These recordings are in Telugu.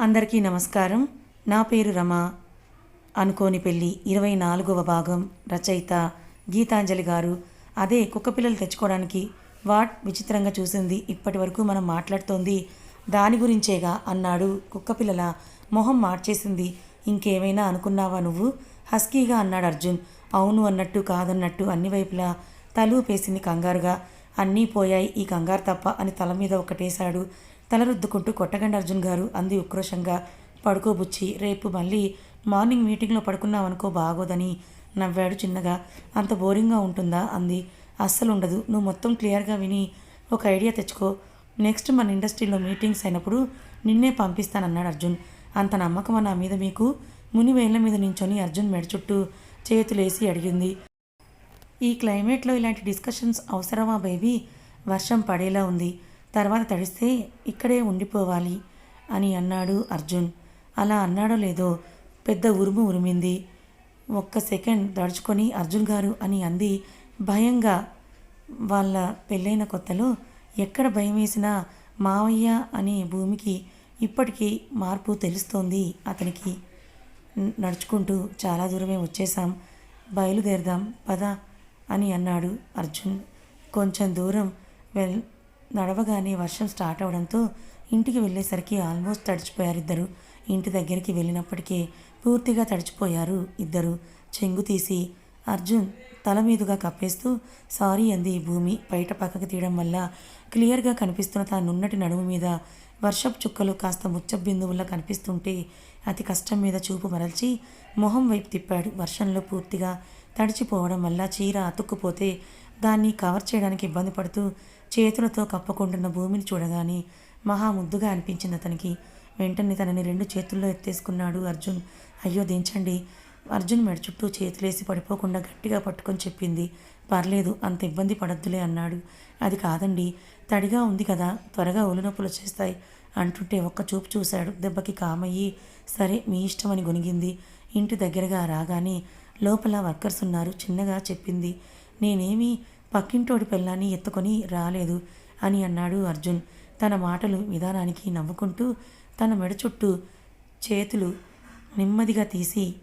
అందరికీ నమస్కారం. నా పేరు రమ. అనుకోని పెళ్ళి ఇరవై నాలుగవ భాగం రచయిత గీతాంజలి గారు. అదే కుక్కపిల్లలు తెచ్చుకోవడానికి వాట్ విచిత్రంగా చూసింది ఇప్పటి వరకు మనం మాట్లాడుతోంది. దాని గురించేగా అన్నాడు కుక్కపిల్లల మొహం మార్చేసింది. ఇంకేమైనా అనుకున్నావా నువ్వు? హస్కీగా అన్నాడు అర్జున్. అవును అన్నట్టు కాదన్నట్టు అన్ని వైపులా తలూపేసింది కంగారుగా. అన్నీ పోయాయి ఈ కంగారు తప్ప అని తల మీద ఒకటేశాడు. తలరుద్దుకుంటూ కొట్టగండి అర్జున్ గారు అంది ఉక్రోషంగా. పడుకోబుచ్చి రేపు మళ్ళీ మార్నింగ్ మీటింగ్లో పడుకున్నావనుకో బాగోదని నవ్వాడు చిన్నగా. అంత బోరింగ్గా ఉంటుందా? అంది. అస్సలు ఉండదు నువ్వు మొత్తం క్లియర్గా విని ఒక ఐడియా తెచ్చుకో. నెక్స్ట్ మన ఇండస్ట్రీలో మీటింగ్స్ అయినప్పుడు నిన్నే పంపిస్తానన్నాడు అర్జున్. అంత నమ్మకం నా మీద మీకు? ముని వేళ్ళ మీద నించొని అర్జున్ మెడ చుట్టూ చేతులేసి అడిగింది. ఈ క్లైమేట్లో ఇలాంటి డిస్కషన్స్ అవసరమా బేబీ? వర్షం పడేలా ఉంది. తర్వాత తడిస్తే ఇక్కడే ఉండిపోవాలి అని అన్నాడు అర్జున్. అలా అన్నాడో లేదో పెద్ద ఉరుము ఉరిమింది. ఒక్క సెకండ్ దడుచుకొని అర్జున్ గారు అని అంది. భయంగా వాళ్ళ పెళ్ళైన కొత్తలో ఎక్కడ భయం వేసినా మావయ్య అనే భూమికి ఇప్పటికీ మార్పు తెలుస్తోంది అతనికి. నడుచుకుంటూ చాలా దూరమే వచ్చేసాం బయలుదేరదాం పద అని అన్నాడు అర్జున్. కొంచెం దూరం వెల్ నడవగానే వర్షం స్టార్ట్ అవడంతో ఇంటికి వెళ్ళేసరికి ఆల్మోస్ట్ తడిచిపోయారు ఇద్దరు. ఇంటి దగ్గరికి వెళ్ళినప్పటికీ పూర్తిగా తడిచిపోయారు ఇద్దరు. చెంగు తీసి అర్జున్ తల మీదుగా కప్పేస్తూ సారీ అంది భూమి బయట పక్కకి తీయడం వల్ల క్లియర్గా కనిపిస్తున్న తానున్నటి నడుము మీద వర్షపు చుక్కలు కాస్త ముచ్చ బిందువుల్లా కనిపిస్తుంటే అతి కష్టం మీద చూపు మరల్చి మొహం వైపు తిప్పాడు. వర్షంలో పూర్తిగా తడిచిపోవడం వల్ల చీర అతుక్కుపోతే దాన్ని కవర్ చేయడానికి ఇబ్బంది పడుతూ చేతులతో కప్పుకుంటున్న భూమిని చూడగానే మహా ముద్దుగా అనిపించింది అతనికి. వెంటనే తనని రెండు చేతుల్లో ఎత్తేసుకున్నాడు అర్జున్. అయ్యో దించండి. అర్జున్ మెడ చుట్టూ చేతులేసి పడిపోకుండా గట్టిగా పట్టుకొని చెప్పింది. పర్లేదు అంత ఇబ్బంది పడద్దులే అన్నాడు. అది కాదండి తడిగా ఉంది కదా త్వరగా ఒళ్ళు నొప్పులు వచ్చేస్తాయి అంటుంటే ఒక్క చూపు చూశాడు. దెబ్బకి కామయ్యి సరే మీ ఇష్టమని గొనిగింది ఇంటి దగ్గరగా రాగానే లోపల వర్కర్స్ ఉన్నారు చిన్నగా చెప్పింది. నేనేమి పక్కింటోడి పిల్లాన్ని ఎత్తుకొని రాలేదు అని అన్నాడు అర్జున్. తన మాటలు విధానానికి నవ్వుకుంటూ తన మెడ చుట్టూ చేతులు నెమ్మదిగా తీసి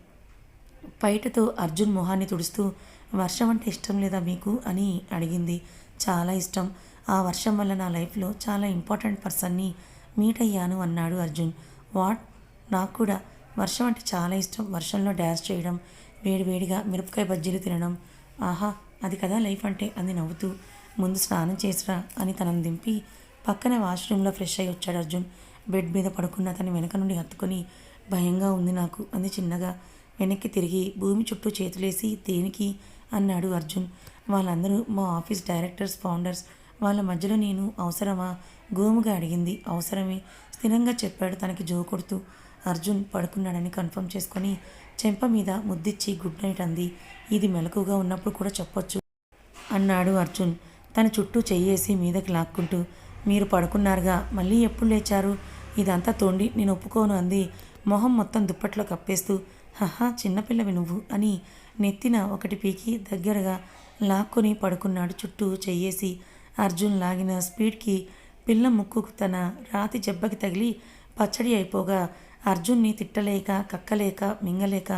పైటతో అర్జున్ మొహాన్ని తుడుస్తూ వర్షం అంటే ఇష్టం లేదా మీకు? అని అడిగింది. చాలా ఇష్టం. ఆ వర్షం వల్ల నా లైఫ్లో చాలా ఇంపార్టెంట్ పర్సన్ని మీట్ అయ్యాను అన్నాడు అర్జున్. వాట్? నాకు కూడా. వర్షం అంటే చాలా ఇష్టం. వర్షంలో డ్యాన్స్ చేయడం వేడివేడిగా మిరపకాయ బజ్జీలు తినడం ఆహా అది కదా లైఫ్ అంటే అంది నవ్వుతూ ముందు స్నానం చేసిరా అని తనను దింపి పక్కన వాష్రూమ్లో ఫ్రెష్ అయ్యి వచ్చాడు అర్జున్. బెడ్ మీద పడుకున్న అతని వెనక నుండి హత్తుకొని భయంగా ఉంది నాకు అంది చిన్నగా. వెనక్కి తిరిగి భూమి చుట్టూ చేతులేసి దేనికి? అన్నాడు అర్జున్. వాళ్ళందరూ మా ఆఫీస్ డైరెక్టర్స్ ఫౌండర్స్ వాళ్ళ మధ్యలో నేను అవసరమా? గోముగా అడిగింది. అవసరమే స్థిరంగా చెప్పాడు తనకి జో కొడుతూ. అర్జున్ పడుకున్నాడని కన్ఫర్మ్ చేసుకొని చెంప మీద ముద్దిచ్చి గుడ్ నైట్ అంది. ఇది మెలకుగా ఉన్నప్పుడు కూడా చెప్పొచ్చు అన్నాడు అర్జున్. తన చుట్టూ చెయ్యేసి మీదకి లాక్కుంటూ మీరు పడుకున్నారుగా మళ్ళీ ఎప్పుడు లేచారు? ఇదంతా తోండి నేను ఒప్పుకోను అంది. మొహం మొత్తం దుప్పట్లో కప్పేస్తూ హహా చిన్నపిల్లవి నువ్వు అని నెత్తిన ఒకటి పీకి దగ్గరగా లాక్కొని పడుకున్నాడు చుట్టూ చెయ్యేసి. అర్జున్ లాగిన స్పీడ్కి పిల్ల ముక్కుకు తన రాతి జబ్బకి తగిలి పచ్చడి అయిపోగా అర్జున్ని తిట్టలేక కక్కలేక మింగలేక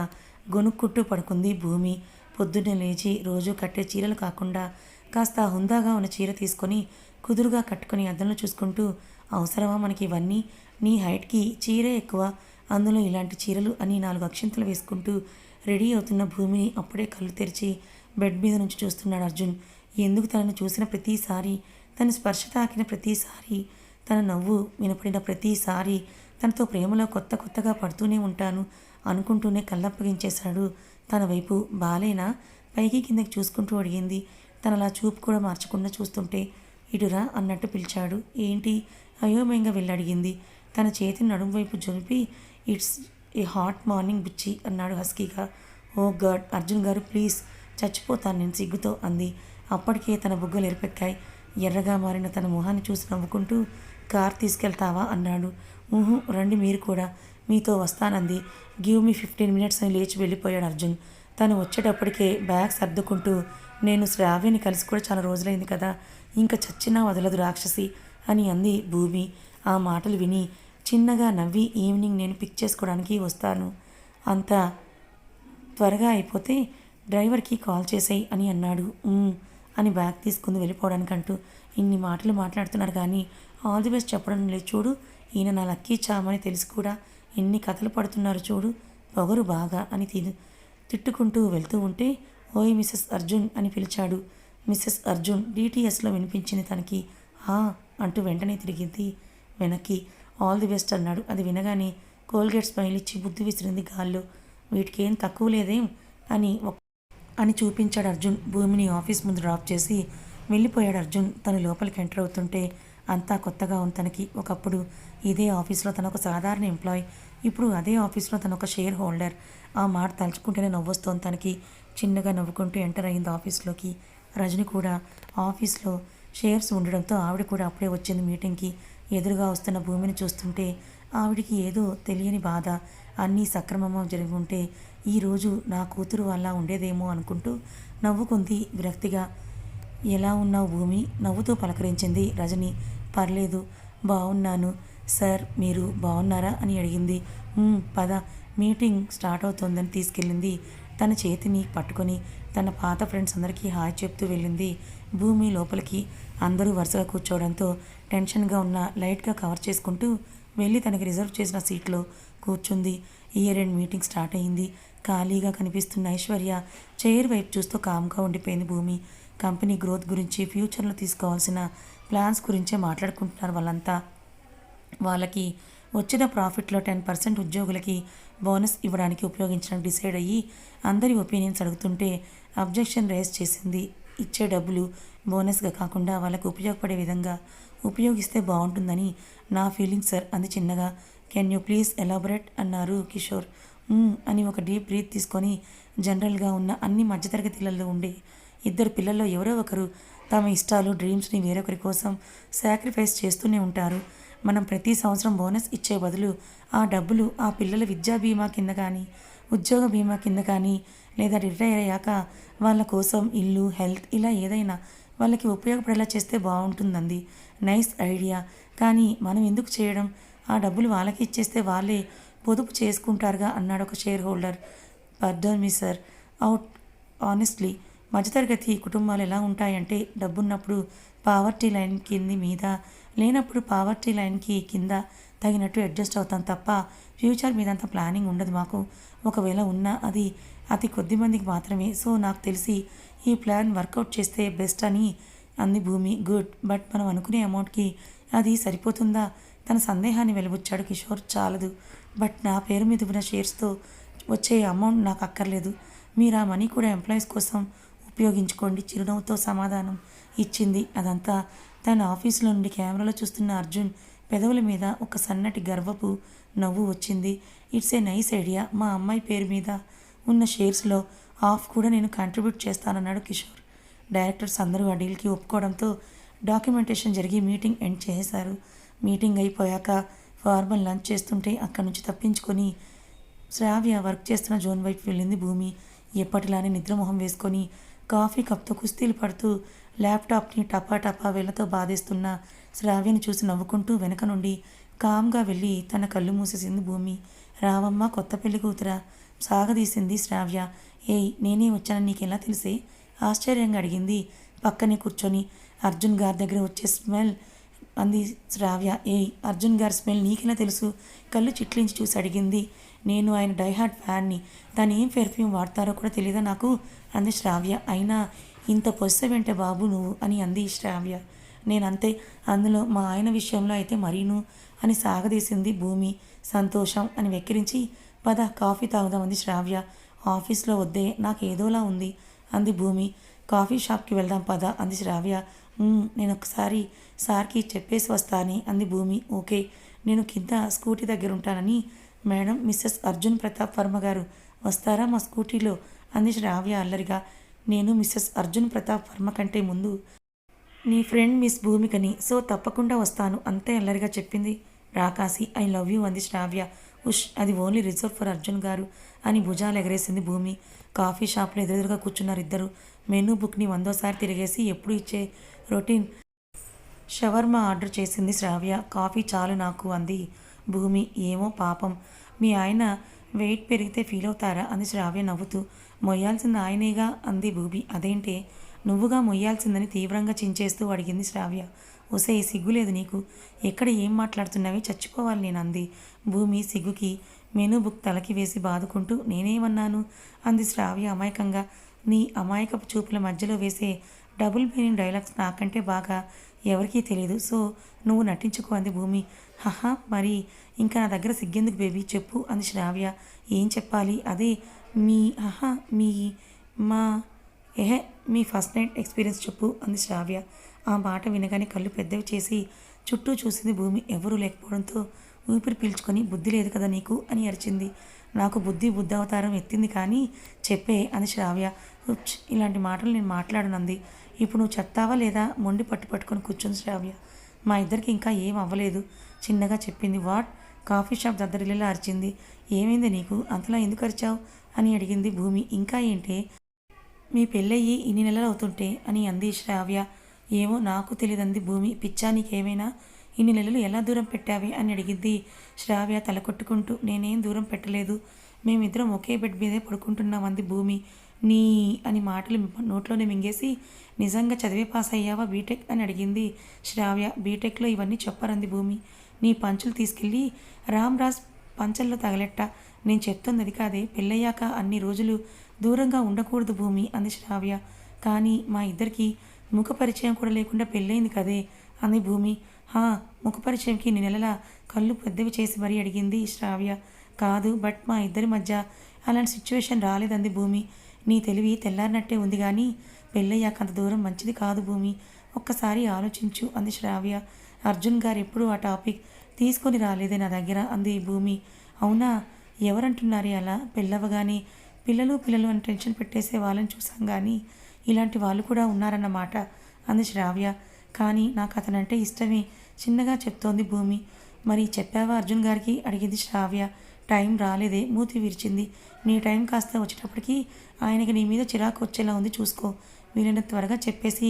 గొనుక్కుంటూ పడుకుంది భూమి. పొద్దున్నే లేచి రోజు కట్టే చీరలు కాకుండా కాస్త హుందాగా ఉన్న చీర తీసుకొని కుదురుగా కట్టుకొని అద్దంలో చూసుకుంటూ అవసరమా మనకి ఇవన్నీ? నీ హైట్కి చీరే ఎక్కువ. అందులో ఇలాంటి చీరలు అని నాలుగు అక్షింతలు వేసుకుంటూ రెడీ అవుతున్న భూమిని అప్పుడే కళ్ళు తెరిచి బెడ్ మీద నుంచి చూస్తున్నాడు అర్జున్. ఎందుకు తనను చూసిన ప్రతిసారి తన స్పర్శ తాకిన ప్రతిసారి తన నవ్వు వినపడిన ప్రతిసారి తనతో ప్రేమలో కొత్త కొత్తగా పడుతూనే ఉంటాను అనుకుంటూనే కళ్ళప్పగించేశాడు. తన వైపు బాలేనా? పైకి కిందకి చూసుకుంటూ అడిగింది. తనలా చూపు కూడా మార్చకుండా చూస్తుంటే ఇటురా అన్నట్టు పిలిచాడు. ఏంటి? అయోమయంగా వెళ్ళి అడిగింది. తన చేతిని నడుము వైపు జొలిపి it's a hot morning Buchi అన్నాడు హస్కీగా. ఓ గాడ్ అర్జున్ గారు ప్లీజ్ చచ్చిపోతాను నేను సిగ్గుతో అంది. అప్పటికే తన బుగ్గలు ఎరిపెక్కాయి. ఎర్రగా మారిన తన మొహాన్ని చూసి నవ్వుకుంటూ కార్ తీసుకెళ్తావా? అన్నాడు. రండి మీరు కూడా. మీతో వస్తానంది. గివ్ మీ ఫిఫ్టీన్ మినిట్స్ అని లేచి వెళ్ళిపోయాడు అర్జున్. తను వచ్చేటప్పటికే బ్యాగ్ సర్దుకుంటూ నేను శ్రావ్యని కలిసి కూడా చాలా రోజులైంది కదా ఇంకా చచ్చినా వదలదు రాక్షసి అని అంది భూమి. ఆ మాటలు విని చిన్నగా నవ్వి ఈవినింగ్ నేను పిక్ చేసుకోవడానికి వస్తాను. అంత త్వరగా అయిపోతే డ్రైవర్కి కాల్ చేసాయి అని అన్నాడు. అని బ్యాగ్ తీసుకుని వెళ్ళిపోవడానికంటూ. ఇన్ని మాటలు మాట్లాడుతున్నారు కానీ ఆల్ ది బెస్ట్ చెప్పడం లేదు. చూడు ఈయన నా లక్కీ చామని తెలిసి కూడా ఎన్ని కథలు పడుతున్నారు చూడు పొగరు బాగా అని తిను తిట్టుకుంటూ వెళ్తూ ఉంటే ఓయ్ మిస్సెస్ అర్జున్ అని పిలిచాడు. మిస్సెస్ అర్జున్ డిటిఎస్లో వినిపించింది తనకి. "ఆ" అంటూ వెంటనే తిరిగింది వెనక్కి. ఆల్ ది బెస్ట్ అన్నాడు. అది వినగానే కోల్గేట్ స్మైల్ ఇచ్చి బుద్ధి విసిరింది గాల్లో. వీటికేం తక్కువ లేదేం అని ఒక్- అని చూపించాడు అర్జున్. భూమిని ఆఫీస్ ముందు డ్రాప్ చేసి వెళ్ళిపోయాడు అర్జున్. తను లోపలికి ఎంటర్ అవుతుంటే అంతా కొత్తగా ఉంది తనకి ఒకప్పుడు ఇదే ఆఫీస్లో తన ఒక సాధారణ ఎంప్లాయ్ ఇప్పుడు అదే ఆఫీస్లో తన ఒక షేర్ హోల్డర్. ఆ మాట తలుచుకుంటేనే నవ్వొస్తోంది తనకి. చిన్నగా నవ్వుకుంటూ ఎంటర్ అయింది ఆఫీస్లోకి. రజని కూడా ఆఫీస్లో షేర్స్ ఉండడంతో ఆవిడ కూడా అప్పుడే వచ్చింది మీటింగ్కి. ఎదురుగా వస్తున్న భూమిని చూస్తుంటే ఆవిడికి ఏదో తెలియని బాధ అన్నీ సక్రమంగా జరిగి ఉంటే ఈరోజు నా కూతురు వల్ల ఉండేదేమో అనుకుంటూ నవ్వుకుంది విరక్తిగా. ఎలా ఉన్నావు భూమి? నవ్వుతూ పలకరించింది రజని. పర్లేదు బాగున్నాను సార్ మీరు బాగున్నారా అని అడిగింది. పద. మీటింగ్ స్టార్ట్ అవుతోందని తీసుకెళ్ళింది. తన చేతిని పట్టుకొని తన పాత ఫ్రెండ్స్ అందరికీ హాయ్ చెప్తూ వెళ్ళింది. భూమి లోపలికి అందరూ వరుసగా కూర్చోవడంతో టెన్షన్గా ఉన్న లైట్గా కవర్ చేసుకుంటూ వెళ్ళి తనకి రిజర్వ్ చేసిన సీట్లో కూర్చుంది. ఇయర్ ఎండ్ మీటింగ్ స్టార్ట్ అయింది. ఖాళీగా కనిపిస్తున్న ఐశ్వర్య చైర్ వైపు చూస్తూ కామ్గా ఉండిపోయింది భూమి. కంపెనీ గ్రోత్ గురించి ఫ్యూచర్లో తీసుకోవాల్సిన ప్లాన్స్ గురించే మాట్లాడుకుంటున్నారు వాళ్ళంతా. వాళ్ళకి వచ్చిన ప్రాఫిట్లో టెన్ పర్సెంట్ ఉద్యోగులకి బోనస్ ఇవ్వడానికి ఉపయోగించడానికి డిసైడ్ అయ్యి అందరి ఒపీనియన్స్ అడుగుతుంటే అబ్జెక్షన్ రేస్ చేసింది. ఇచ్చే డబ్బులు బోనస్గా కాకుండా వాళ్ళకి ఉపయోగపడే విధంగా ఉపయోగిస్తే బాగుంటుందని నా ఫీలింగ్ సార్ అంది చిన్నగా. Can you please elaborate? అన్నారు కిషోర్. అని ఒక డీప్ బ్రీత్ తీసుకొని జనరల్గా ఉన్న అన్ని మధ్యతరగతిలలో ఉండే ఇద్దరు పిల్లల్లో ఎవరో ఒకరు తమ ఇష్టాలు డ్రీమ్స్ని వేరొకరి కోసం సాక్రిఫైస్ చేస్తూనే ఉంటారు. మనం ప్రతి సంవత్సరం బోనస్ ఇచ్చే బదులు ఆ డబ్బులు ఆ పిల్లల విద్యా బీమా కింద కానీ ఉద్యోగ బీమా కింద కానీ లేదా రిటైర్ అయ్యాక వాళ్ళ కోసం ఇల్లు హెల్త్ ఇలా ఏదైనా వాళ్ళకి ఉపయోగపడేలా చేస్తే బాగుంటుందండి. నైస్ ఐడియా కానీ మనం ఎందుకు చేయడం? ఆ డబ్బులు వాళ్ళకి ఇచ్చేస్తే వాళ్ళే పొదుపు చేసుకుంటారుగా అన్నాడు ఒక shareholder pardon me sir out honestly మధ్యతరగతి కుటుంబాలు ఎలా ఉంటాయంటే డబ్బున్నప్పుడు పావర్టీ లైన్ కింది మీద లేనప్పుడు పావర్టీ లైన్కి కింద తగినట్టు అడ్జస్ట్ అవుతాం తప్ప ఫ్యూచర్ మీద అంత ప్లానింగ్ ఉండదు మాకు. ఒకవేళ ఉన్నా అది అతి కొద్ది మందికి మాత్రమే. సో నాకు తెలిసి ఈ ప్లాన్ వర్కౌట్ చేస్తే బెస్ట్ అని అంది భూమి. గుడ్. బట్ మనం అనుకునే అమౌంట్కి అది సరిపోతుందా? తన సందేహాన్ని వెలుబుచ్చాడు కిషోర్. చాలదు. బట్ నా పేరు మీద ఉన్న షేర్స్తో వచ్చే అమౌంట్ నాకు అక్కర్లేదు. మీరు ఆ మనీ కూడా ఎంప్లాయీస్ కోసం ఉపయోగించుకోండి. చిరునవ్వుతో సమాధానం ఇచ్చింది అదంతా. తన ఆఫీసులో నుండి కెమెరాలో చూస్తున్న అర్జున్ పెదవుల మీద ఒక సన్నటి గర్వపు నవ్వు వచ్చింది. It's a nice idea. మా అమ్మాయి పేరు మీద ఉన్న షేర్స్లో హాఫ్ కూడా నేను కాంట్రిబ్యూట్ చేస్తానన్నాడు కిషోర్. డైరెక్టర్స్ అందరూ ఆ డీల్కి ఒప్పుకోవడంతో డాక్యుమెంటేషన్ జరిగి మీటింగ్ ఎండ్ చేశారు మీటింగ్ అయిపోయాక ఫార్మల్ లంచ్ చేస్తుంటే అక్కడి నుంచి తప్పించుకొని శ్రావ్య వర్క్ చేస్తున్న జోన్ వైపు వెళ్ళింది భూమి. ఎప్పటిలానే నిద్రమొహం వేసుకొని కాఫీ కప్తో కుస్తీలు పడుతూ ల్యాప్టాప్ని టపా టపా వేళ్ళతో బాధేస్తున్న శ్రావ్యని చూసి నవ్వుకుంటూ వెనక నుండి కామ్గా వెళ్ళి తన కళ్ళు మూసేసింది భూమి. రావమ్మ కొత్త పెళ్ళి కూతురా? సాగదీసింది శ్రావ్య. ఏయ్ నేనే వచ్చానని నీకెలా తెలిసే? ఆశ్చర్యంగా అడిగింది. పక్కనే కూర్చొని అర్జున్ గారి దగ్గర వచ్చే స్మెల్ అంది శ్రావ్య. ఏయ్ అర్జున్ గారి స్మెల్ నీకెలా తెలుసు? కళ్ళు చిట్లించి చూసి అడిగింది. నేను ఆయన డైహార్ట్ ఫ్యాన్ని. తను ఏం పెర్ఫ్యూమ్ వాడతారో కూడా తెలియదా నాకు? అంది శ్రావ్య. అయినా ఇంత పొస్సవేంటే బాబు నువ్వు? అని అంది శ్రావ్య. నేనంతే. అందులో మా ఆయన విషయంలో అయితే మరీను? అని సాగదీసింది భూమి. సంతోషం అని వెక్కిరించి పద కాఫీ తాగుదామంది శ్రావ్య. ఆఫీస్లో వద్దే నాకు ఏదోలా ఉంది అంది భూమి. కాఫీ షాప్కి వెళ్దాం పద అంది శ్రావ్య. నేను ఒకసారి సార్కి చెప్పేసి వస్తాని అంది భూమి. ఓకే నేను కింద స్కూటీ దగ్గర ఉంటానని మేడం మిస్సెస్ అర్జున్ ప్రతాప్ వర్మ గారు వస్తారా మా స్కూటీలో? అంది శ్రావ్య అల్లరిగా. నేను మిస్సెస్ అర్జున్ ప్రతాప్ వర్మ కంటే ముందు. నీ ఫ్రెండ్ మిస్ భూమికని సో తప్పకుండా వస్తాను అంతే అల్లరిగా చెప్పింది. రాకాసి ఐ లవ్ యూ అంది శ్రావ్య. ఉష్ అది ఓన్లీ రిజర్వ్ ఫర్ అర్జున్ గారు అని భుజాలు ఎగరేసింది భూమి. కాఫీ షాప్లో ఎదురెదురుగా కూర్చున్నారు ఇద్దరు. మెనూ బుక్ని వందోసారి తిరిగేసి ఎప్పుడు ఇచ్చే రొటీన్? షవర్మా ఆర్డర్ చేసింది శ్రావ్య. కాఫీ చాలు నాకు అంది భూమి ఏమో పాపం. మీ ఆయన వెయిట్ పెరిగితే ఫీల్ అవుతారా? అంది శ్రావ్య నవ్వుతూ. మొయ్యాల్సింది ఆయనేగా? అంది భూమి. అదేంటే? నువ్వుగా మొయ్యాల్సిందని తీవ్రంగా చించేస్తూ అడిగింది శ్రావ్య. ఒసే సిగ్గులేదు నీకు. ఎక్కడ ఏం మాట్లాడుతున్నావే? చచ్చిపోవాలి నేను అంది భూమి సిగ్గుకి మెనూ బుక్ తలకి వేసి బాదుకుంటూ నేనేమన్నాను? అంది శ్రావ్య అమాయకంగా. నీ అమాయకపు చూపుల మధ్యలో వేసే డబుల్ మీనింగ్ డైలాగ్స్ నాకంటే బాగా ఎవరికీ తెలియదు సో నువ్వు నటించుకో అంది భూమి. హహా మరి ఇంకా నా దగ్గర సిగ్గెందుకు బేబీ? చెప్పు అంది శ్రావ్య. ఏం చెప్పాలి? అదే మీ హహా మీ మా ఏహే మీ ఫస్ట్ నైట్ ఎక్స్పీరియన్స్ చెప్పు అంది శ్రావ్య. ఆ మాట వినగానే కళ్ళు పెద్దవి చేసి చుట్టూ చూసింది భూమి. ఎవరూ లేకపోవడంతో ఊపిరి పీల్చుకొని బుద్ధి లేదు కదా నీకు? అని అరిచింది. నాకు బుద్ధి బుద్ధి అవతారం ఎత్తింది కానీ చెప్పే అని శ్రావ్య. ఇలాంటి మాటలు నేను మాట్లాడనంది. ఇప్పుడు నువ్వు చెత్తావా లేదా? మొండి పట్టు పట్టుకొని కూర్చొని శ్రావ్య. మా ఇద్దరికి ఇంకా ఏం అవ్వలేదు. చిన్నగా చెప్పింది వాట్? కాఫీ షాప్ దద్దరిల్లా అరిచింది. ఏమైంది నీకు? అంతలా ఎందుకు అరిచావు? అని అడిగింది భూమి. ఇంకా ఏంటే? మీ పెళ్ళయ్యి ఇన్ని నెలలు అవుతుంటే అని అంది శ్రావ్య. ఏమో నాకు తెలియదంది భూమి. పిచ్చా నీకేమైనా? ఇన్ని నెలలు ఎలా దూరం పెట్టావి అని అడిగింది శ్రావ్య తల కొట్టుకుంటూ నేనేం దూరం పెట్టలేదు. మేమిద్దరం ఒకే బెడ్ మీదే పడుకుంటున్నాం అంది భూమి. నీ అని మాటలు నోట్లోనే మింగేసి నిజంగా చదివే పాస్ అయ్యావా బీటెక్? అని అడిగింది శ్రావ్య. బీటెక్లో ఇవన్నీ చెప్పరంది భూమి. నీ పంచులు తీసుకెళ్ళి రామ్రాజ్ పంచల్లో తగలెట్ట. నేను చెప్తుంది అది కాదే పెళ్ళయ్యాక అన్ని రోజులు దూరంగా ఉండకూడదు భూమి అంది శ్రావ్య. కానీ మా ఇద్దరికి ముఖ పరిచయం కూడా లేకుండా పెళ్ళయింది కదే అంది భూమి. హా ముఖ పరిచయంకి ఇన్ని నెలల కళ్ళు పెద్దవి చేసి మరీ అడిగింది శ్రావ్య. కాదు బట్ మా ఇద్దరి మధ్య అలాంటి సిచ్యువేషన్ రాలేదంది భూమి. నీ తెలివి తెల్లారినట్టే ఉంది కానీ పెళ్ళయ్యాక అంత దూరం మంచిది కాదు భూమి. ఒక్కసారి ఆలోచించు అంది శ్రావ్య. అర్జున్ గారు ఎప్పుడు ఆ టాపిక్ తీసుకొని రాలేదే నా దగ్గర అంది భూమి. అవునా? ఎవరంటున్నారే అలా? పెళ్ళవగానే పిల్లలు పిల్లలు అని టెన్షన్ పెట్టేసే వాళ్ళని చూసాం కానీ ఇలాంటి వాళ్ళు కూడా ఉన్నారన్నమాట అంది శ్రావ్య. కానీ నాకు అతనంటే ఇష్టమే చిన్నగా చెప్తోంది భూమి. మరి చెప్పావా అర్జున్ గారికి? అడిగింది శ్రావ్య. టైం రాలేదే మూతి విరిచింది. నీ టైం కాస్త వచ్చేటప్పటికి ఆయనకి నీ మీద చిరాకు వచ్చేలా ఉంది చూసుకో. వీలైనంత త్వరగా చెప్పేసి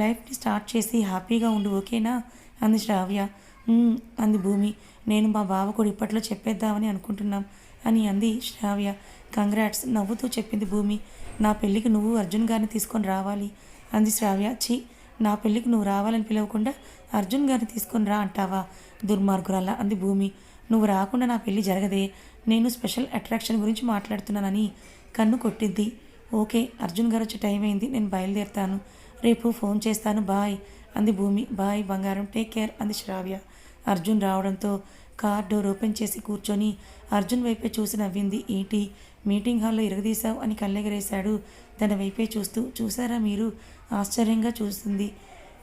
లైఫ్ని స్టార్ట్ చేసి హ్యాపీగా ఉండు ఓకేనా? అంది శ్రావ్య. అంది భూమి. నేను మా బావ కూడా ఇప్పట్లో చెప్పేద్దామని అనుకుంటున్నాం అని అంది శ్రావ్య. కంగ్రాట్స్ నవ్వుతూ చెప్పింది భూమి. నా పెళ్ళికి నువ్వు అర్జున్ గారిని తీసుకొని రావాలి అంది శ్రావ్య. ఛీ నా పెళ్ళికి నువ్వు రావాలని పిలవకుండా అర్జున్ గారిని తీసుకొని రా అంటావా? దుర్మార్గురాల అంది భూమి. నువ్వు రాకుండా నా పెళ్ళి జరగదే. నేను స్పెషల్ అట్రాక్షన్ గురించి మాట్లాడుతున్నానని కన్ను కొట్టిద్ది. ఓకే అర్జున్ గారు వచ్చే టైం అయింది. నేను బయలుదేరుతాను. రేపు ఫోన్ చేస్తాను. బాయ్ అంది భూమి. బాయ్ బంగారం. టేక్ కేర్ అంది శ్రావ్య. అర్జున్ రావడంతో కార్ డోర్ ఓపెన్ చేసి కూర్చొని అర్జున్ వైపే చూసి నవ్వింది. ఏంటి? మీటింగ్ హాల్లో ఇరగదీశావు అని కళ్ళెగరేశాడు. తన వైపే చూస్తూ చూసారా మీరు? ఆశ్చర్యంగా చూస్తుంది.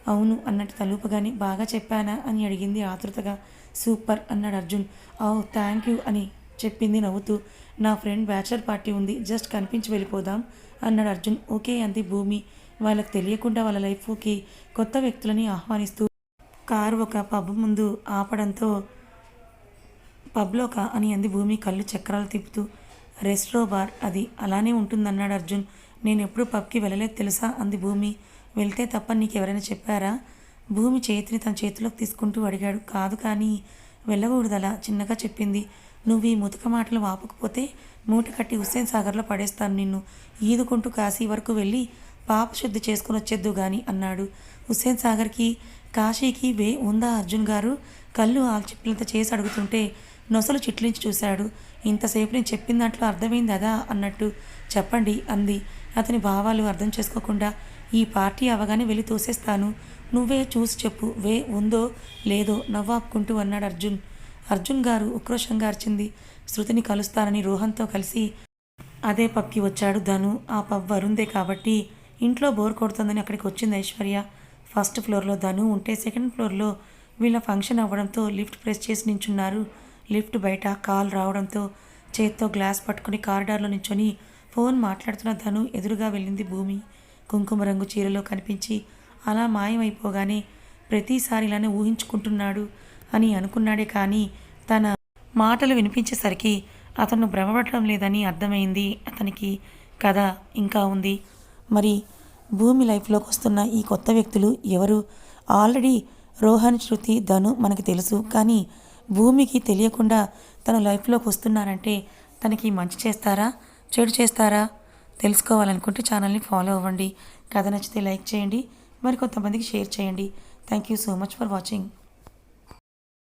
అవును అన్నట్టు తలుపగాని. బాగా చెప్పానా? అని అడిగింది ఆతృతగా. సూపర్ అన్నాడు అర్జున్. ఓ థ్యాంక్ యూ అని చెప్పింది నవ్వుతూ. నా ఫ్రెండ్ బ్యాచలర్ పార్టీ ఉంది జస్ట్ కనిపించి వెళ్ళిపోదాం అన్నాడు అర్జున్. ఓకే అంది భూమి. వాళ్ళకి తెలియకుండా వాళ్ళ లైఫ్కి కొత్త వ్యక్తులని ఆహ్వానిస్తూ కారు ఒక పబ్ ముందు ఆపడంతో పబ్లోక అని అంది భూమి కళ్ళు చక్రాలు తిప్పుతూ. రెస్ట్రో బార్ అది అలానే ఉంటుందన్నాడు అర్జున్. నేను ఎప్పుడు పబ్కి వెళ్ళలేదు తెలుసా? అంది భూమి. వెళ్తే తప్ప నీకు ఎవరైనా చెప్పారా? భూమి చేతిని తన చేతిలోకి తీసుకుంటూ అడిగాడు. కాదు కానీ వెళ్ళకూడదలా చిన్నగా చెప్పింది. నువ్వు ఈ ముతక మాటలు వాపకపోతే మూట కట్టి హుస్సేన్ సాగర్లో పడేస్తాను నిన్ను. ఈదుకుంటూ కాశీ వరకు వెళ్ళి పాప శుద్ధి చేసుకుని వచ్చేద్దు గాని అన్నాడు. హుస్సేన్ సాగర్కి కాశీకి వే ఉందా అర్జున్ గారు? కళ్ళు ఆల్చిప్పినంత చేసి అడుగుతుంటే నొసలు చిట్లించి చూశాడు. ఇంతసేపు నేను చెప్పిన దాంట్లో అర్థమైంది అదా? అన్నట్టు. చెప్పండి అంది. అతని భావాలు అర్థం చేసుకోకుండా ఈ పార్టీ అవగానే వెళ్ళి తోసేస్తాను. నువ్వే చూసి చెప్పు వే ఉందో లేదో నవ్వాపుకుంటూ అన్నాడు అర్జున్. అర్జున్ గారు ఉక్రోషంగా అరిచింది. శృతిని కలుస్తానని రోహన్తో కలిసి అదే పబ్కి వచ్చాడు ధను. ఆ పబ్ వరుందే కాబట్టి ఇంట్లో బోర్ కొడుతుందని అక్కడికి వచ్చింది ఐశ్వర్య. ఫస్ట్ ఫ్లోర్లో ధను ఉంటే సెకండ్ ఫ్లోర్లో వీళ్ళ ఫంక్షన్ అవ్వడంతో లిఫ్ట్ ప్రెస్ చేసి నించున్నారు. లిఫ్ట్ బయట కాల్ రావడంతో చేత్తో గ్లాస్ పట్టుకుని కారిడార్లో నించొని ఫోన్ మాట్లాడుతున్న ధను ఎదురుగా వెళ్ళింది భూమి. కుంకుమ రంగు చీరలో కనిపించి అలా మాయమైపోగానే ప్రతిసారి ఇలానే ఊహించుకుంటున్నాడు అని అనుకున్నాడే కానీ తన మాటలు వినిపించేసరికి అతను భ్రమపడటం లేదని అర్థమైంది. అతనికి కథ ఇంకా ఉంది. మరి భూమి లైఫ్లోకి వస్తున్న ఈ కొత్త వ్యక్తులు ఎవరు? ఆల్రెడీ రోహన్ శృతి ధను మనకు తెలుసు కానీ భూమికి తెలియకుండా తన లైఫ్లోకి వస్తున్నారంటే తనకి మంచి చేస్తారా? చెడు చేస్తారా? తెలుసుకోవాలనుకుంటే ఛానల్ని ఫాలో అవ్వండి. కథ నచ్చితే లైక్ చేయండి. మరి కొంతమందికి షేర్ చేయండి. Thank you so much for watching